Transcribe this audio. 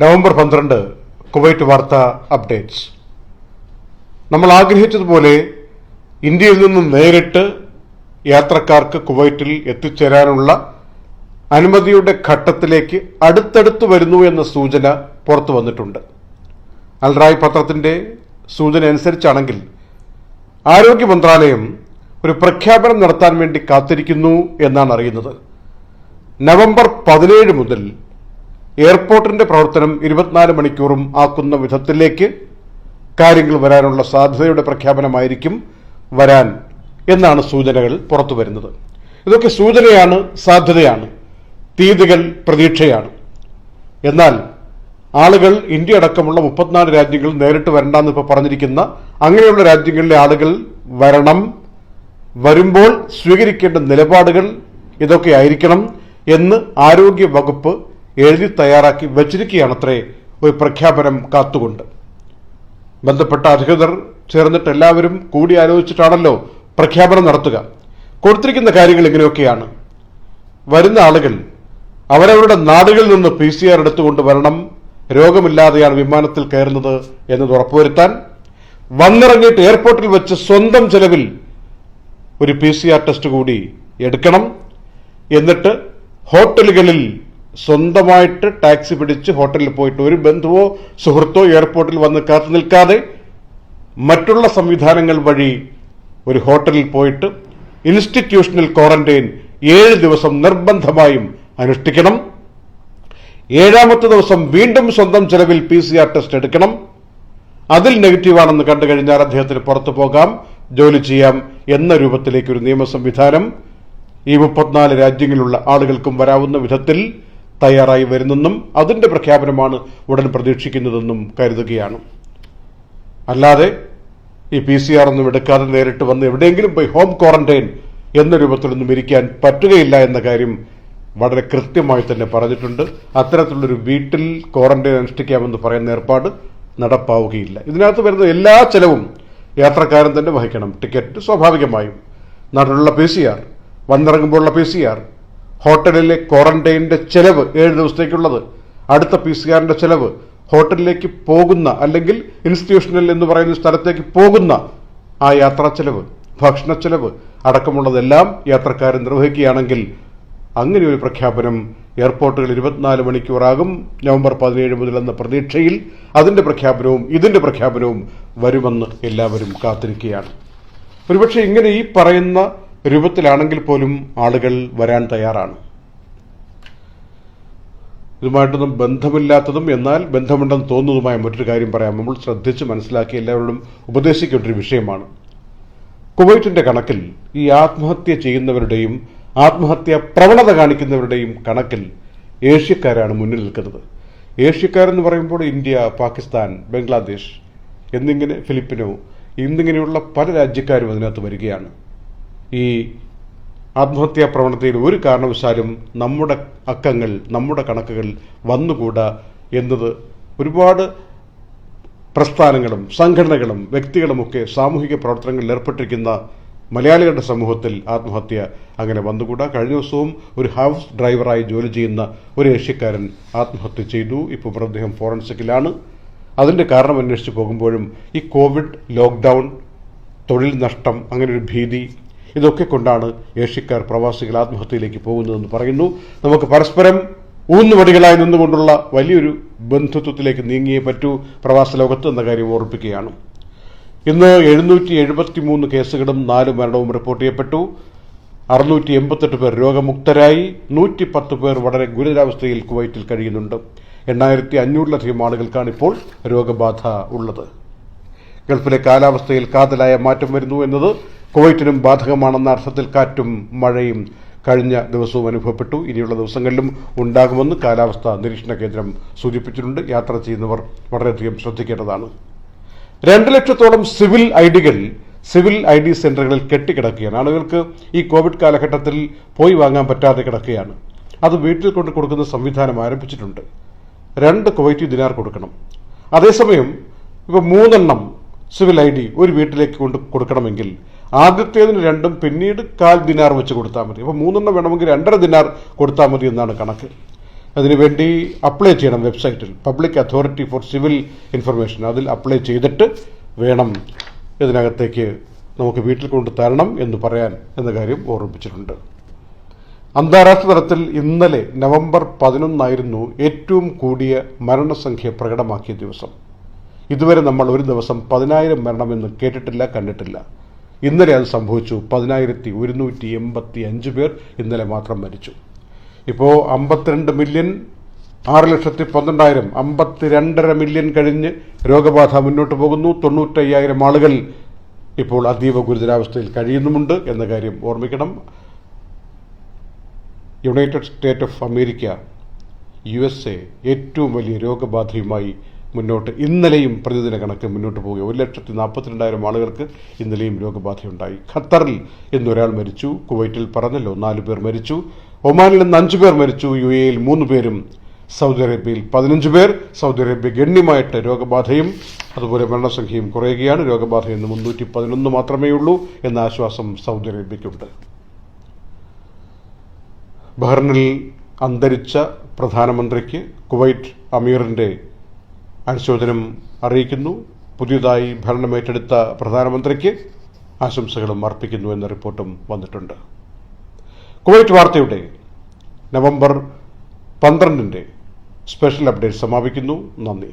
November പന്ത്രണ്ട് Kuwait വാർത്ത updates. നമ്മൾ ആഗ്രഹിച്ചതുപോലെ ഇന്ത്യയിൽ നിന്നും നേരിട്ട് യാത്രക്കാർക്ക് കുവൈറ്റിൽ എത്തിച്ചേരാനുള്ള അനുമതിയുടെ ഘട്ടത്തിലേക്ക് അടുത്തടുത്ത് വരുന്നു എന്ന സൂചന പുറത്തു വന്നിട്ടുണ്ട്. അൽറായ് പത്രത്തിന്റെ സൂചന അനുസരിച്ചാണെങ്കിൽ ആരോഗ്യ മന്ത്രാലയം ഒരു പ്രഖ്യാപനം നടത്താൻ വേണ്ടി കാത്തിരിക്കുന്നു എന്നാണ് അറിയുന്നത്. നവംബർ പതിനേഴ് മുതൽ എയർപോർട്ടിന്റെ പ്രവർത്തനം ഇരുപത്തിനാല് മണിക്കൂറും ആക്കുന്ന വിധത്തിലേക്ക് കാര്യങ്ങൾ വരാനുള്ള സാധ്യതയുടെ പ്രഖ്യാപനമായിരിക്കും വരാൻ എന്നാണ് സൂചനകൾ പുറത്തു വരുന്നത്. ഇതൊക്കെ സൂചനയാണ് സാധ്യതയാണ് തീയതികൾ പ്രതീക്ഷയാണ്. എന്നാൽ ആളുകൾ ഇന്ത്യ അടക്കമുള്ള മുപ്പത്തിനാല് രാജ്യങ്ങൾ നേരിട്ട് വരണ്ടെന്ന് ഇപ്പോൾ പറഞ്ഞിരിക്കുന്ന അങ്ങനെയുള്ള രാജ്യങ്ങളിലെ ആളുകൾ വരണം. വരുമ്പോൾ സ്വീകരിക്കേണ്ട നിലപാടുകൾ ഇതൊക്കെ ആയിരിക്കണം എന്ന് ആരോഗ്യ വകുപ്പ് എഴുതി തയ്യാറാക്കി വച്ചിരിക്കുകയാണത്രേ ഒരു പ്രഖ്യാപനം കാത്തുകൊണ്ട്. ബന്ധപ്പെട്ട അധികൃതർ ചേർന്നിട്ട് എല്ലാവരും കൂടി ആലോചിച്ചിട്ടാണല്ലോ പ്രഖ്യാപനം നടത്തുക. കൊടുത്തിരിക്കുന്ന കാര്യങ്ങൾ ഇങ്ങനെയൊക്കെയാണ്. വരുന്ന ആളുകൾ അവരവരുടെ നാടുകളിൽ നിന്ന് പി സി ആർ എടുത്തുകൊണ്ട് വരണം. രോഗമില്ലാതെയാണ് വിമാനത്തിൽ കയറുന്നത് എന്നത് ഉറപ്പുവരുത്താൻ. വന്നിറങ്ങിയിട്ട് എയർപോർട്ടിൽ വെച്ച് സ്വന്തം ചെലവിൽ ഒരു പി സി ആർ ടെസ്റ്റ് കൂടി എടുക്കണം. എന്നിട്ട് ഹോട്ടലുകളിൽ സ്വന്തമായിട്ട് ടാക്സി പിടിച്ച് ഹോട്ടലിൽ പോയിട്ട് ഒരു ബന്ധുവോ സുഹൃത്തോ എയർപോർട്ടിൽ വന്ന് കാത്തു നിൽക്കാതെ മറ്റുള്ള സംവിധാനങ്ങൾ വഴി ഒരു ഹോട്ടലിൽ പോയിട്ട് ഇൻസ്റ്റിറ്റ്യൂഷണൽ ക്വാറന്റൈൻ ഏഴ് ദിവസം നിർബന്ധമായും അനുഷ്ഠിക്കണം. ഏഴാമത്തെ ദിവസം വീണ്ടും സ്വന്തം ചെലവിൽ പി സി ആർ ടെസ്റ്റ് എടുക്കണം. അതിൽ നെഗറ്റീവാണെന്ന് കണ്ടു കഴിഞ്ഞാൽ അദ്ദേഹത്തിന് പുറത്തു പോകാം. ജോലി ചെയ്യാം എന്ന രൂപത്തിലേക്കൊരു നിയമ സംവിധാനം ഈ മുപ്പത്തിനാല് രാജ്യങ്ങളിലുള്ള ആളുകൾക്കും വരാവുന്ന വിധത്തിൽ തയ്യാറായി വരുന്നെന്നും അതിന്റെ പ്രഖ്യാപനമാണ് ഉടൻ പ്രതീക്ഷിക്കുന്നതെന്നും കരുതുകയാണ്. അല്ലാതെ ഈ പി സി ആർ ഒന്നും എടുക്കാതെ നേരിട്ട് വന്ന് എവിടെയെങ്കിലും പോയി ഹോം ക്വാറന്റൈൻ എന്ന രൂപത്തിലൊന്നും ഇരിക്കാൻ പറ്റുകയില്ല എന്ന കാര്യം വളരെ കൃത്യമായി തന്നെ പറഞ്ഞിട്ടുണ്ട്. അത്തരത്തിലുള്ളൊരു വീട്ടിൽ ക്വാറന്റൈൻ അനുഷ്ഠിക്കാമെന്ന് പറയുന്ന ഏർപ്പാട് നടപ്പാവുകയില്ല. ഇതിനകത്ത് വരുന്ന എല്ലാ ചെലവും യാത്രക്കാരൻ തന്നെ വഹിക്കണം. ടിക്കറ്റ് സ്വാഭാവികമായും. നാട്ടിലുള്ള പി സി ആർ വന്നിറങ്ങുമ്പോഴുള്ള പി സി ആർ ഹോട്ടലിലെ ക്വാറന്റൈനിന്റെ ചെലവ് ഏഴ് ദിവസത്തേക്കുള്ളത്. അടുത്ത പി സി ആറിന്റെ ചെലവ് ഹോട്ടലിലേക്ക് പോകുന്ന അല്ലെങ്കിൽ ഇൻസ്റ്റിറ്റ്യൂഷണൽ എന്ന് പറയുന്ന സ്ഥലത്തേക്ക് പോകുന്ന ആ യാത്രാ ചെലവ് ഭക്ഷണ ചെലവ് അടക്കമുള്ളതെല്ലാം യാത്രക്കാരൻ നിർവഹിക്കുകയാണെങ്കിൽ അങ്ങനെ ഒരു പ്രഖ്യാപനം എയർപോർട്ടുകൾ ഇരുപത്തിനാല് മണിക്കൂറാകും. നവംബർ പതിനേഴ് മുതൽ എന്ന പ്രതീക്ഷയിൽ അതിന്റെ പ്രഖ്യാപനവും ഇതിന്റെ പ്രഖ്യാപനവും വരുമെന്ന് എല്ലാവരും കാത്തിരിക്കുകയാണ്. ഒരുപക്ഷെ ഇങ്ങനെ ഈ പറയുന്ന രൂപത്തിലാണെങ്കിൽ പോലും ആളുകൾ വരാൻ തയ്യാറാണ്. ഇതുമായിട്ടൊന്നും ബന്ധമില്ലാത്തതും എന്നാൽ ബന്ധമുണ്ടെന്ന് തോന്നുന്നതുമായ മറ്റൊരു കാര്യം പറയാം. നമ്മൾ ശ്രദ്ധിച്ച് മനസ്സിലാക്കി എല്ലാവരോടും ഉപദേശിക്കേണ്ട ഒരു വിഷയമാണ്. കുവൈറ്റിന്റെ കണക്കിൽ ഈ ആത്മഹത്യ ചെയ്യുന്നവരുടെയും ആത്മഹത്യ പ്രവണത കാണിക്കുന്നവരുടെയും കണക്കിൽ ഏഷ്യക്കാരാണ് മുന്നിൽ നിൽക്കുന്നത്. ഏഷ്യക്കാരെന്ന് പറയുമ്പോൾ ഇന്ത്യ പാകിസ്ഥാൻ ബംഗ്ലാദേശ് എന്നിങ്ങനെ ഫിലിപ്പിനോ എന്നിങ്ങനെയുള്ള പല രാജ്യക്കാരും അതിനകത്ത് വരികയാണ്. ഈ ആത്മഹത്യാ പ്രവണതയിൽ ഒരു കാരണവശാലും നമ്മുടെ അക്കങ്ങൾ നമ്മുടെ കണക്കുകൾ വന്നുകൂടാ എന്നത് ഒരുപാട് പ്രസ്ഥാനങ്ങളും സംഘടനകളും വ്യക്തികളുമൊക്കെ സാമൂഹിക പ്രവർത്തനങ്ങളിൽ ഏർപ്പെട്ടിരിക്കുന്ന മലയാളികളുടെ സമൂഹത്തിൽ ആത്മഹത്യ അങ്ങനെ വന്നുകൂടാ. കഴിഞ്ഞ ദിവസവും ഒരു ഹൗസ് ഡ്രൈവറായി ജോലി ചെയ്യുന്ന ഒരു ഏഷ്യക്കാരൻ ആത്മഹത്യ ചെയ്തു. ഇപ്പോൾ മൃതദേഹം ഫോറൻസിക്കിലാണ്. അതിന്റെ കാരണം അന്വേഷിച്ച് പോകുമ്പോഴും ഈ കോവിഡ് ലോക്ക്ഡൗൺ തൊഴിൽ നഷ്ടം അങ്ങനെ ഒരു ഭീതി ഇതൊക്കെ കൊണ്ടാണ് ഏഷ്യക്കാർ പ്രവാസികൾ ആത്മഹത്യയിലേക്ക് പോകുന്നതെന്ന് പറയുന്നു. നമുക്ക് പരസ്പരം ഊന്നുവടികളായി നിന്നുകൊണ്ടുള്ള വലിയൊരു ബന്ധുത്വത്തിലേക്ക് നീങ്ങിയേ പറ്റൂ പ്രവാസ ലോകത്ത് എന്ന കാര്യം ഓർപ്പിക്കുകയാണ് ഇന്ന് എഴുന്നൂറ്റി എഴുപത്തി മൂന്ന് കേസുകളും നാല് മരണവും റിപ്പോർട്ട് ചെയ്യപ്പെട്ടു. അറുന്നൂറ്റി എൺപത്തെട്ട് പേർ രോഗമുക്തരായി നൂറ്റി പത്ത് പേർ വളരെ ഗുരുതരാവസ്ഥയിൽ കുവൈറ്റിൽ കഴിയുന്നുണ്ട്. എണ്ണായിരത്തി അഞ്ഞൂറിലധികം ആളുകൾക്കാണ് ഇപ്പോൾ രോഗബാധ ഉള്ളത്. ഗൾഫിലെ കാലാവസ്ഥയിൽ കാതലായ മാറ്റം വരുന്നു എന്നത് കുവൈറ്റിനും ബാധകമാണെന്ന അർത്ഥത്തിൽ കാറ്റും മഴയും കഴിഞ്ഞ ദിവസവും അനുഭവപ്പെട്ടു. ഇനിയുള്ള ദിവസങ്ങളിലും ഉണ്ടാകുമെന്ന് കാലാവസ്ഥാ നിരീക്ഷണ കേന്ദ്രം സൂചിപ്പിച്ചിട്ടുണ്ട്. യാത്ര ചെയ്യുന്നവർ വളരെയധികം ശ്രദ്ധിക്കേണ്ടതാണ്. രണ്ട് ലക്ഷത്തോളം സിവിൽ ഐ ഡികൾ സിവിൽ ഐ ഡി സെന്ററുകളിൽ കെട്ടിക്കിടക്കുകയാണ്. ആളുകൾക്ക് ഈ കോവിഡ് കാലഘട്ടത്തിൽ പോയി വാങ്ങാൻ പറ്റാതെ കിടക്കുകയാണ്. അത് വീട്ടിൽ കൊണ്ട് കൊടുക്കുന്ന സംവിധാനം ആരംഭിച്ചിട്ടുണ്ട്. രണ്ട് കുവൈറ്റി ദിനാർ കൊടുക്കണം. അതേസമയം ഇപ്പോൾ മൂന്നെണ്ണം സിവിൽ ഐ ഡി ഒരു വീട്ടിലേക്ക് കൊണ്ട് കൊടുക്കണമെങ്കിൽ ആദ്യത്തേതിന് രണ്ടും പിന്നീട് കാൽ ദിനാർ വെച്ച് കൊടുത്താൽ മതി. അപ്പോൾ മൂന്നെണ്ണം വേണമെങ്കിൽ രണ്ടര ദിനാർ കൊടുത്താൽ മതി എന്നാണ് കണക്ക്. അതിനുവേണ്ടി അപ്ലൈ ചെയ്യണം വെബ്സൈറ്റിൽ. Public authority for civil information അതിൽ അപ്ലൈ ചെയ്തിട്ട് വേണം ഇതിനകത്തേക്ക് നമുക്ക് വീട്ടിൽ കൊണ്ട് തരണം എന്ന് പറയാൻ എന്ന കാര്യം ഓർമ്മിപ്പിച്ചിട്ടുണ്ട്. അന്താരാഷ്ട്ര തലത്തിൽ ഇന്നലെ നവംബർ പതിനൊന്നായിരുന്നു ഏറ്റവും കൂടിയ മരണസംഖ്യ പ്രകടമാക്കിയ ദിവസം. ഇതുവരെ നമ്മൾ ഒരു ദിവസം പതിനായിരം മരണമെന്ന് കേട്ടിട്ടില്ല കണ്ടിട്ടില്ല. ഇന്നലെ അത് സംഭവിച്ചു. പതിനായിരത്തി ഒരുന്നൂറ്റി എൺപത്തി അഞ്ച് പേർ ഇന്നലെ മാത്രം മരിച്ചു. ഇപ്പോൾ അമ്പത്തിരണ്ട് മില്യൺ ആറ് ലക്ഷത്തി പന്ത്രണ്ടായിരം അമ്പത്തിരണ്ടര മില്യൺ കഴിഞ്ഞ് രോഗബാധ മുന്നോട്ട് പോകുന്നു. തൊണ്ണൂറ്റയ്യായിരം ആളുകൾ ഇപ്പോൾ അതീവ ഗുരുതരാവസ്ഥയിൽ കഴിയുന്നുമുണ്ട് എന്ന കാര്യം ഓർമ്മിക്കണം. United State of America U S A ഏറ്റവും വലിയ രോഗബാധയുമായി മുന്നോട്ട് ഇന്നലെയും പ്രതിദിന കണക്ക് മുന്നോട്ട് പോവുക ഒരു ലക്ഷത്തി നാൽപ്പത്തിരണ്ടായിരം ആളുകൾക്ക് ഇന്നലെയും രോഗബാധയുണ്ടായി. ഖത്തറിൽ ഇന്നൊരാൾ മരിച്ചു കുവൈറ്റിൽ പറഞ്ഞല്ലോ നാലു പേർ മരിച്ചു. ഒമാനിൽ നിന്ന് അഞ്ചു പേർ മരിച്ചു യു എയിൽ മൂന്ന് പേരും സൗദി അറേബ്യയിൽ പതിനഞ്ച് പേർ. സൗദി അറേബ്യ ഗണ്യമായിട്ട് രോഗബാധയും അതുപോലെ മരണസംഖ്യയും കുറയുകയാണ്. രോഗബാധ ഇന്ന് മുന്നൂറ്റി പതിനൊന്ന് മാത്രമേ ഉള്ളൂ എന്ന ആശ്വാസം സൗദി അറേബ്യയ്ക്കുണ്ട്. ബഹ്റിനിൽ അന്തരിച്ച പ്രധാനമന്ത്രിക്ക് കുവൈറ്റ് അമീറിന്റെ അനുശോചനം അറിയിക്കുന്നു. പുതിയതായി ഭരണമേറ്റെടുത്ത പ്രധാനമന്ത്രിക്ക് ആശംസകളും അർപ്പിക്കുന്നു എന്ന റിപ്പോർട്ടും വന്നിട്ടുണ്ട്. കുവൈറ്റ് വാർത്തയുടെ നവംബർ പന്ത്രണ്ടിന്റെ സ്പെഷ്യൽ അപ്ഡേറ്റ് സമാപിക്കുന്നു. നന്ദി.